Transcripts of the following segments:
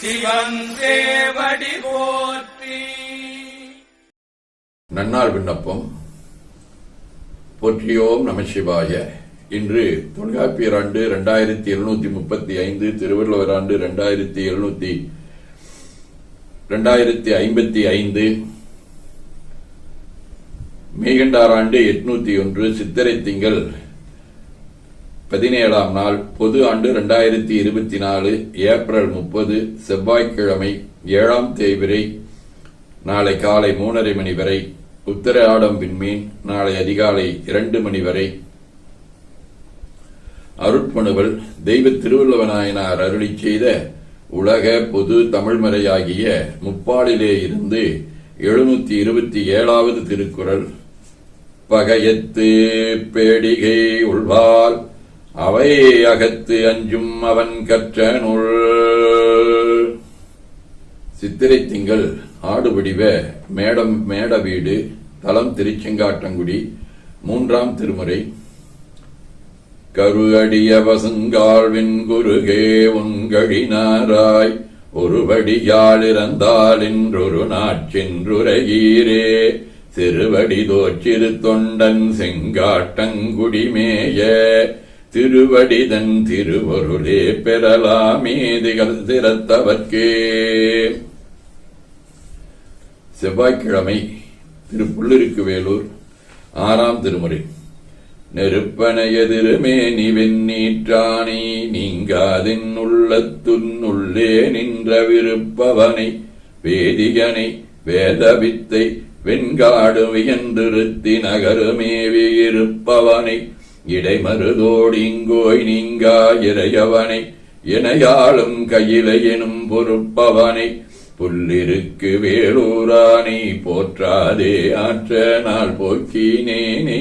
சிவன் போற்றி. நன்னாள் விண்ணப்பம். போற்றியோம் நமசிவாய இன்று தொல்காப்பியர் ஆண்டு இரண்டாயிரத்தி எழுநூத்தி முப்பத்தி ஐந்து திருவள்ளுவர் ஆண்டு இரண்டாயிரத்தி எழுநூத்தி இரண்டாயிரத்தி ஐம்பத்தி ஐந்து மேகண்டார் ஆண்டு எட்நூத்தி ஒன்று சித்திரை திங்கள் பதினேழாம் நாள் பொது ஆண்டு இரண்டாயிரத்தி இருபத்தி நாலு ஏப்ரல் முப்பது செவ்வாய்க்கிழமை ஏழாம் தேய்பிரை நாளை காலை மூணரை மணி வரை உத்தராடம் விண்மீன் நாளை அதிகாலை இரண்டு மணி வரை. அருட்பணுவல் தெய்வ திருவள்ளுவநாயனார் அருளி செய்த உலக பொது தமிழ்மறையாகிய முப்பாலிலே இருந்து எழுநூத்தி இருபத்தி ஏழாவது திருக்குறள். பகையத்து பேடிகை உள்வால் அவை அகத்து அஞ்சும் அவன் கற்ற நூல். சித்திரை திங்கள் ஆடுபடிவ மேடம் மேட வீடு தலம் திருச்செங்காட்டங்குடி மூன்றாம் திருமுறை. கரு அடிய வசுங்காழ்வின் குருகே உங்கழினாராய் ஒருவடியாள் இறந்தால் இன்றொரு நாட்சென்றுரையீரே சிறுவடி தோற்றிரு தொண்டன் செங்காட்டங்குடிமேய திருவடிதன் திருவருளே பெறலாமே திகழ் திறத்தவர்க்கே. செவ்வாய்க்கிழமை திரு புள்ளிருக்கு வேலூர் ஆறாம் திருமுறை. நெருப்பனையதிருமே நீ வெண்ணீற்றானே நீங்காதின் உள்ளத்துன்னுள்ளே நின்ற விருப்பவனை வேதிகனை வேதவித்தை வெண்காடு வியந்திருத்தி நகருமேவி இருப்பவனை இடைமருதோடு இங்கோய் நீங்கா இறையவனை இணையாளும் கையில எனும் பொறுப்பவனை புல்லிருக்கு வேலூரானை போற்றாதே ஆற்ற நாள் போக்கினேனே.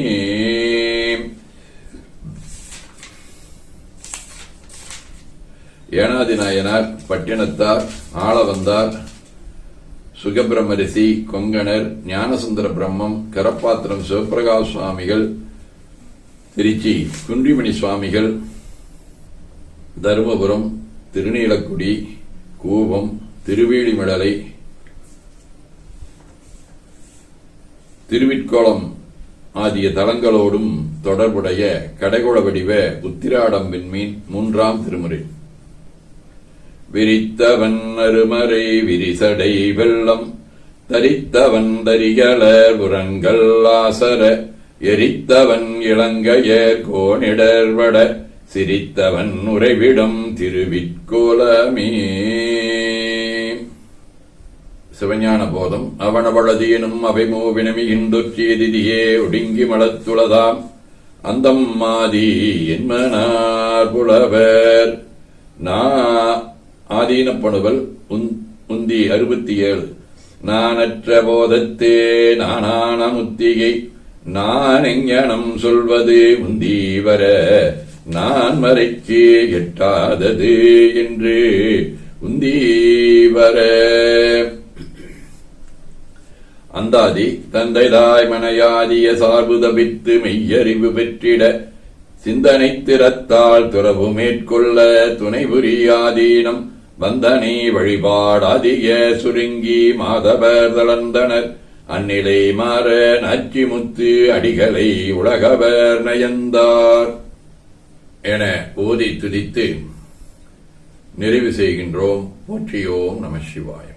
ஏனாதி நாயனார் பட்டினத்தார் ஆளவந்தார் சுகபிரமரிசி கொங்கணர் ஞானசுந்தர பிரம்மம் கரப்பாத்திரம் சிவபிரகாஷ் சுவாமிகள் திருச்சி குன்றிமணி சுவாமிகள் தருமபுரம் திருநீலக்குடி கூவம் திருவேலிமடலை திருவிட்கோளம் ஆகிய தலங்களோடும் தொடர்புடைய கடைகுள வடிவ உத்திராடம் விண்மீன் மூன்றாம் திருமுறை. விரித்தவன் அருமறை விரிசடை வெள்ளம் தரித்தவன் தரிகளர் உரங்கள் ஆசர எரித்தவன் இளங்கையர் கோணிடர்வட சிரித்தவன் உறைவிடம் திருவிற்கோலமே சிவஞான போதம் அவனவளது எனும் அவை மூவினமி இந்தொற்றியதிதியே ஒடுங்கி மலத்துளதாம் அந்தம் மாதி என்மனார் புலவர். நா ஆதீனப்பணுவல் உந்தி அறுபத்தி ஏழு. நானற்ற போதத்தே நானான முத்திகை நான் எங்கனம் சொல்வது உந்தீவர நான் மறைக்கு எட்டாதது என்று உந்தீவர அந்தாதி அந்தாதி தந்தைதாய் மனையாதிய சார்பு தபித்து மெய்யறிவு பெற்றிட சிந்தனை திறத்தால் துறவு மேற்கொள்ள துணை புரியாதீனம் வந்தனை வழிபாடாதிய சுருங்கி மாதவர் தளர்ந்தனர். அந்நிலை மாற நச்சிமுத்து அடிகளை உலகவர் நயந்தார் என ஓதி துதித்து நிறைவு செய்கின்றோம். போற்றியோம் நம சிவாயம்